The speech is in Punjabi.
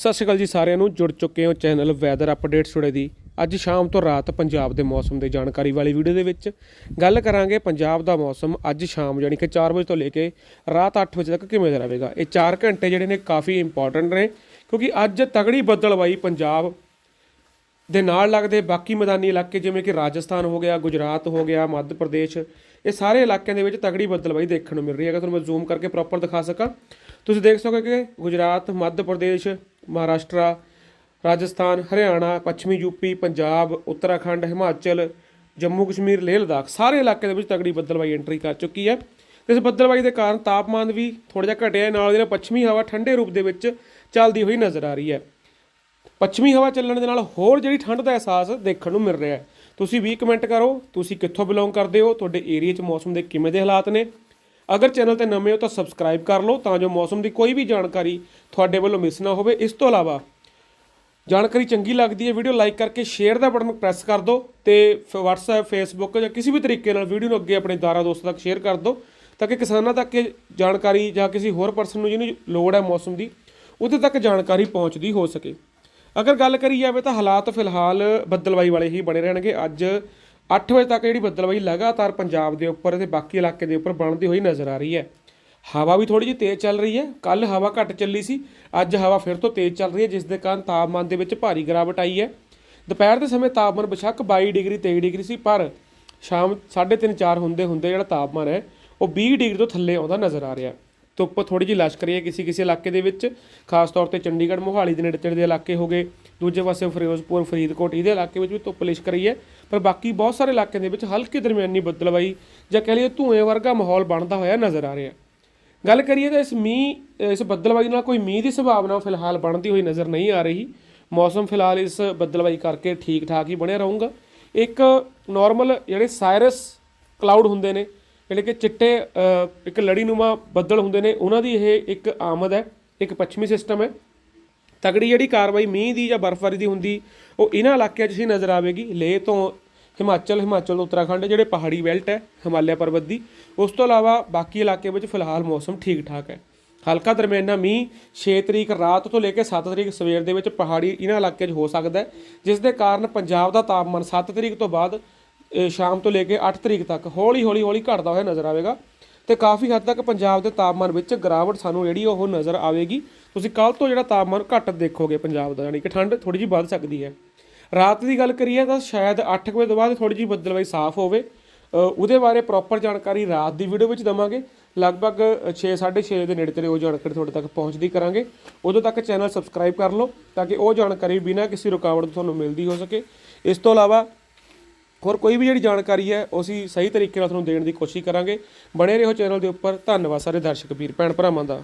ਸਤਿ ਸ਼੍ਰੀ ਅਕਾਲ ਜੀ ਸਾਰਿਆਂ ਨੂੰ, ਜੁੜ ਚੁੱਕੇ ਹੋ ਚੈਨਲ ਵੈਦਰ ਅਪਡੇਟਸ ਟੁਡੇ ਦੀ। ਅੱਜ ਸ਼ਾਮ ਤੋਂ ਰਾਤ ਪੰਜਾਬ ਦੇ ਮੌਸਮ ਦੇ ਜਾਣਕਾਰੀ ਵਾਲੀ ਵੀਡੀਓ ਦੇ ਵਿੱਚ ਗੱਲ ਕਰਾਂਗੇ ਪੰਜਾਬ ਦਾ ਮੌਸਮ ਅੱਜ ਸ਼ਾਮ, ਯਾਨੀ ਕਿ 4 ਵਜੇ ਤੋਂ ਲੈ ਕੇ ਰਾਤ 8 ਵਜੇ ਤੱਕ ਕਿਵੇਂ ਦਾ ਰਹੇਗਾ। ਇਹ 4 ਘੰਟੇ ਜਿਹੜੇ ਨੇ ਕਾਫੀ ਇੰਪੋਰਟੈਂਟ ਨੇ, ਕਿਉਂਕਿ ਅੱਜ ਤਗੜੀ ਬੱਦਲਵਾਈ ਪੰਜਾਬ ਦੇ ਨਾਲ ਲੱਗਦੇ ਬਾਕੀ ਮੈਦਾਨੀ ਇਲਾਕੇ ਜਿਵੇਂ ਕਿ ਰਾਜਸਥਾਨ ਹੋ ਗਿਆ, ਗੁਜਰਾਤ ਹੋ ਗਿਆ, ਮੱਧ ਪ੍ਰਦੇਸ਼, ਇਹ ਸਾਰੇ ਇਲਾਕਿਆਂ ਦੇ ਵਿੱਚ ਤਗੜੀ ਬੱਦਲਬਾਈ ਦੇਖਣ ਨੂੰ ਮਿਲ ਰਹੀ ਹੈ। ਅਗਰ ਤੁਹਾਨੂੰ ਮੈਂ ਜ਼ੂਮ ਕਰਕੇ ਪ੍ਰੋਪਰ ਦਿਖਾ ਸਕਾਂ, ਤੁਸੀਂ ਦੇਖ ਸਕੋਗੇ ਕਿ ਗੁਜਰਾਤ, ਮੱਧ ਪ੍ਰਦੇਸ਼ ਮਹਾਰਾਸ਼ਟਰ, ਰਾਜਸਥਾਨ, ਹਰਿਆਣਾ, ਪੱਛਮੀ ਯੂਪੀ ਪੰਜਾਬ, ਉੱਤਰਾਖੰਡ, ਹਿਮਾਚਲ, ਜੰਮੂ ਕਸ਼ਮੀਰ, ਲੇਹ ਲਦਾਖ, ਸਾਰੇ ਇਲਾਕੇ ਦੇ ਵਿੱਚ ਤਗੜੀ ਬੱਦਲਬਾਈ ਐਂਟਰੀ ਕਰ ਚੁੱਕੀ ਹੈ। ਇਸ ਬੱਦਲਬਾਈ ਦੇ ਕਾਰਨ ਤਾਪਮਾਨ ਵੀ ਥੋੜਾ ਜਿਹਾ ਘਟਿਆ ਨਾਲ ਦੀ ਨਾਲ ਪੱਛਮੀ ਹਵਾ ਠੰਡੇ ਰੂਪ ਦੇ ਵਿੱਚ ਚੱਲਦੀ ਹੋਈ ਨਜ਼ਰ ਆ ਰਹੀ ਹੈ। ਪੱਛਮੀ ਹਵਾ ਚੱਲਣ ਦੇ ਨਾਲ ਹੋਰ ਜਿਹੜੀ ਠੰਡ ਦਾ ਅਹਿਸਾਸ ਦੇਖਣ ਨੂੰ ਮਿਲ ਰਿਹਾ ਹੈ। ਤੁਸੀਂ ਵੀ ਕਮੈਂਟ ਕਰੋ। ਤੁਸੀਂ ਕਿੱਥੋਂ ਬਿਲੋਂਗ ਕਰਦੇ ਹੋ? ਤੁਹਾਡੇ ਏਰੀਆ 'ਚ ਮੌਸਮ ਦੇ ਕਿਵੇਂ ਦੇ ਹਾਲਾਤ ਨੇ? ਅਗਰ ਚੈਨਲ ਤੇ ਨਵੇਂ ਹੋ ਤਾਂ ਸਬਸਕ੍ਰਾਈਬ ਕਰ ਲਓ ਤਾਂ ਜੋ ਮੌਸਮ ਦੀ ਕੋਈ ਵੀ ਜਾਣਕਾਰੀ ਤੁਹਾਡੇ ਵੱਲੋਂ ਮਿਸ ਨਾ ਹੋਵੇ। ਇਸ ਤੋਂ ਇਲਾਵਾ ਜਾਣਕਾਰੀ ਚੰਗੀ ਲੱਗਦੀ ਹੈ, ਵੀਡੀਓ ਲਾਈਕ ਕਰਕੇ ਸ਼ੇਅਰ ਦਾ ਬਟਨ ਪ੍ਰੈਸ ਕਰ ਦਿਓ ਤੇ ਫ- WhatsApp, Facebook ਜਾਂ ਕਿਸੇ ਵੀ ਤਰੀਕੇ ਨਾਲ ਵੀਡੀਓ ਨੂੰ ਅੱਗੇ ਆਪਣੇ ਦਾਰਾ ਦੋਸਤਾਂ ਤੱਕ ਸ਼ੇਅਰ ਕਰ ਦਿਓ ਤਾਂ ਕਿ ਕਿਸਾਨਾਂ ਤੱਕ ਇਹ ਜਾਣਕਾਰੀ ਜਾਂ ਕਿਸੇ ਹੋਰ ਪਰਸਨ ਨੂੰ ਜਿਹਨੂੰ ਲੋੜ ਹੈ ਮੌਸਮ ਦੀ, ਉਹਦੇ ਤੱਕ ਜਾਣਕਾਰੀ ਪਹੁੰਚਦੀ ਹੋ ਸਕੇ। ਅਗਰ ਗੱਲ ਕਰੀ ਜਾਵੇ ਤਾਂ ਹਾਲਾਤ ਫਿਲਹਾਲ ਬੱਦਲਵਾਈ ਵਾਲੇ ਹੀ ਬਣੇ ਰਹਿਣਗੇ। ਅੱਜ 8 ਵਜੇ ਤੱਕ ਜਿਹੜੀ ਬੱਦਲਵਾਈ ਲਗਾਤਾਰ ਪੰਜਾਬ ਦੇ ਉੱਪਰ ਤੇ ਬਾਕੀ ਇਲਾਕੇ ਦੇ ਉੱਪਰ ਬਣਦੀ ਹੋਈ ਨਜ਼ਰ ਆ ਰਹੀ ਹੈ। ਹਵਾ ਵੀ ਥੋੜੀ ਜਿਹੀ ਤੇਜ਼ ਚੱਲ ਰਹੀ ਹੈ। ਕੱਲ ਹਵਾ ਘੱਟ ਚੱਲੀ ਸੀ। ਅੱਜ ਹਵਾ ਫਿਰ ਤੋਂ ਤੇਜ਼ ਚੱਲ ਰਹੀ ਹੈ, ਜਿਸ ਦੇ ਕਾਰਨ ਤਾਪਮਾਨ ਦੇ ਵਿੱਚ ਭਾਰੀ ਗਿਰਾਵਟ ਆਈ ਹੈ। ਦੁਪਹਿਰ ਦੇ ਸਮੇਂ ਤਾਪਮਾਨ ਬੇਸ਼ੱਕ 22 ਡਿਗਰੀ 23 ਡਿਗਰੀ ਸੀ, ਪਰ ਸ਼ਾਮ 3:30 4 ਹੁੰਦੇ ਹੁੰਦੇ ਜਿਹੜਾ ਤਾਪਮਾਨ ਹੈ, ਉਹ 20 ਡਿਗਰੀ ਤੋਂ ਥੱਲੇ ਆਉਂਦਾ ਨਜ਼ਰ ਆ ਰਿਹਾ। ਧੁੱਪ ਥੋੜੀ ਜਿਹੀ ਲਸ਼ਕ ਰਹੀ ਹੈ ਕਿਸੇ ਕਿਸੇ ਇਲਾਕੇ ਦੇ ਵਿੱਚ, ਖਾਸ ਤੌਰ ਤੇ ਚੰਡੀਗੜ੍ਹ, ਮੋਹਾਲੀ ਦੇ ਨੇੜੇ ਤੇੜੇ ਦੇ ਇਲਾਕੇ ਹੋ ਗਏ, ਦੂਜੇ ਪਾਸੇ ਫਿਰੋਜ਼ਪੁਰ, ਫਰੀਦਕੋਟ, ਇਹਦੇ ਇਲਾਕੇ ਵਿੱਚ ਵੀ ਧੁੱਪ ਲਿਸ਼ਕ ਰਹੀ ਹੈ, ਪਰ ਬਾਕੀ ਬਹੁਤ ਸਾਰੇ ਇਲਾਕਿਆਂ ਦੇ ਵਿੱਚ ਹਲਕੀ ਦਰਮਿਆਨੀ ਬੱਦਲਵਾਈ ਜਾਂ ਕਹਿ ਲਈਏ ਧੂਏ ਵਰਗਾ ਮਾਹੌਲ ਬਣਦਾ ਹੋਇਆ ਨਜ਼ਰ ਆ ਰਿਹਾ। ਗੱਲ ਕਰੀਏ ਤਾਂ ਇਸ ਮੀਂਹ, ਇਸ ਬੱਦਲਬਾਈ ਨਾਲ ਕੋਈ ਮੀਂਹ ਦੀ ਸੰਭਾਵਨਾ ਫਿਲਹਾਲ ਬਣਦੀ ਹੋਈ ਨਜ਼ਰ ਨਹੀਂ ਆ ਰਹੀ। ਮੌਸਮ ਫਿਲਹਾਲ ਇਸ ਬੱਦਲਬਾਈ ਕਰਕੇ ਠੀਕ ਠਾਕ ਹੀ ਬਣਿਆ ਰਹੂਗਾ। ਇੱਕ ਨਾਰਮਲ ਜਿਹੜੇ ਸਾਇਰਸ ਕਲਾਊਡ ਹੁੰਦੇ ਨੇ ਜਿਹੜੇ ਕਿ ਚਿੱਟੇ ਇੱਕ ਲੜੀਨੁਮਾ ਬੱਦਲ ਹੁੰਦੇ ਨੇ, ਉਹਨਾਂ ਦੀ ਇਹ ਇੱਕ ਆਮਦ ਹੈ, ਇੱਕ ਪੱਛਮੀ ਸਿਸਟਮ ਹੈ। ਤਗੜੀ ਜਿਹੜੀ ਕਾਰਵਾਈ ਮੀਂਹ ਦੀ ਜਾਂ ਬਰਫ਼ਬਾਰੀ ਦੀ ਹੁੰਦੀ, ਉਹ ਇਹਨਾਂ ਇਲਾਕਿਆਂ 'ਚ ਹੀ ਨਜ਼ਰ ਆਵੇਗੀ। ਲੇਹ ਤੋਂ ਹਿਮਾਚਲ ਹਿਮਾਚਲ ਤੋਂ ਉੱਤਰਾਖੰਡ, ਜਿਹੜੇ ਪਹਾੜੀ ਬੈਲਟ ਹੈ, ਹਿਮਾਲਿਆ ਪਰਬਤ ਦੀ। ਉਸ ਤੋਂ ਇਲਾਵਾ ਬਾਕੀ ਇਲਾਕੇ ਵਿੱਚ ਫਿਲਹਾਲ ਮੌਸਮ ਠੀਕ ਠਾਕ ਹੈ। ਹਲਕਾ ਦਰਮਿਆਨਾ ਮੀਂਹ 6 ਤਰੀਕ ਰਾਤ ਤੋਂ ਲੈ ਕੇ 7 ਤਰੀਕ ਸਵੇਰ ਦੇ ਵਿੱਚ ਪਹਾੜੀ ਇਹਨਾਂ ਇਲਾਕਿਆਂ 'ਚ ਹੋ ਸਕਦਾ ਜਿਸ ਦੇ ਕਾਰਨ ਪੰਜਾਬ ਦਾ ਤਾਪਮਾਨ 7 ਤਰੀਕ ਤੋਂ ਬਾਅਦ ਸ਼ਾਮ ਤੋਂ ਲੈ ਕੇ 8 ਤਰੀਕ ਤੱਕ ਹੌਲੀ ਹੌਲੀ ਹੌਲੀ ਘਟਦਾ ਹੋਇਆ ਨਜ਼ਰ ਆਵੇਗਾ ਤੇ ਕਾਫੀ ਹੱਦ ਤੱਕ ਪੰਜਾਬ ਦੇ ਤਾਪਮਾਨ ਵਿੱਚ ਗਿਰਾਵਟ ਸਾਨੂੰ ਜਿਹੜੀ ਉਹ ਨਜ਼ਰ ਆਵੇਗੀ। ਤੁਸੀਂ ਕੱਲ ਤੋਂ ਜਿਹੜਾ ਤਾਪਮਾਨ ਘੱਟ ਦੇਖੋਗੇ ਪੰਜਾਬ ਦਾ, ਯਾਨੀ ਕਿ ਠੰਡ ਥੋੜੀ ਜਿਹੀ ਵੱਧ ਸਕਦੀ ਹੈ। ਰਾਤ ਦੀ ਗੱਲ ਕਰੀਏ ਤਾਂ ਸ਼ਾਇਦ 8 ਵਜੇ ਤੋਂ ਬਾਅਦ ਥੋੜੀ ਜਿਹੀ ਬੱਦਲਵਾਈ ਸਾਫ਼ ਹੋਵੇ। ਉਹਦੇ ਬਾਰੇ ਪ੍ਰੋਪਰ ਜਾਣਕਾਰੀ ਰਾਤ ਦੀ ਵੀਡੀਓ ਵਿੱਚ ਦਵਾਂਗੇ। ਲਗਭਗ 6 6:30 ਦੇ ਨੇੜੇ ਤੇੜੇ ਉਹ ਜਾਣਕਾਰੀ ਤੁਹਾਡੇ ਤੱਕ ਪਹੁੰਚਦੀ ਕਰਾਂਗੇ। ਉਦੋਂ ਤੱਕ ਚੈਨਲ ਸਬਸਕ੍ਰਾਈਬ ਕਰ ਲਓ ਤਾਂ ਕਿ ਉਹ ਜਾਣਕਾਰੀ ਬਿਨਾਂ ਕਿਸੇ ਰੁਕਾਵਟ ਤੋਂ ਤੁਹਾਨੂੰ ਮਿਲਦੀ ਹੋ ਸਕੇ। ਇਸ ਤੋਂ ਇਲਾਵਾ ਹੋਰ ਕੋਈ ਵੀ ਜਿਹੜੀ ਜਾਣਕਾਰੀ ਹੈ, ਉਹ ਅਸੀਂ ਸਹੀ ਤਰੀਕੇ ਨਾਲ ਤੁਹਾਨੂੰ ਦੇਣ ਦੀ ਕੋਸ਼ਿਸ਼ ਕਰਾਂਗੇ। ਬਣੇ ਰਹੋ ਚੈਨਲ ਦੇ ਉੱਪਰ। ਧੰਨਵਾਦ ਸਾਰੇ ਦਰਸ਼ਕ ਵੀਰ, ਭੈਣ ਭਰਾਵਾਂ ਦਾ।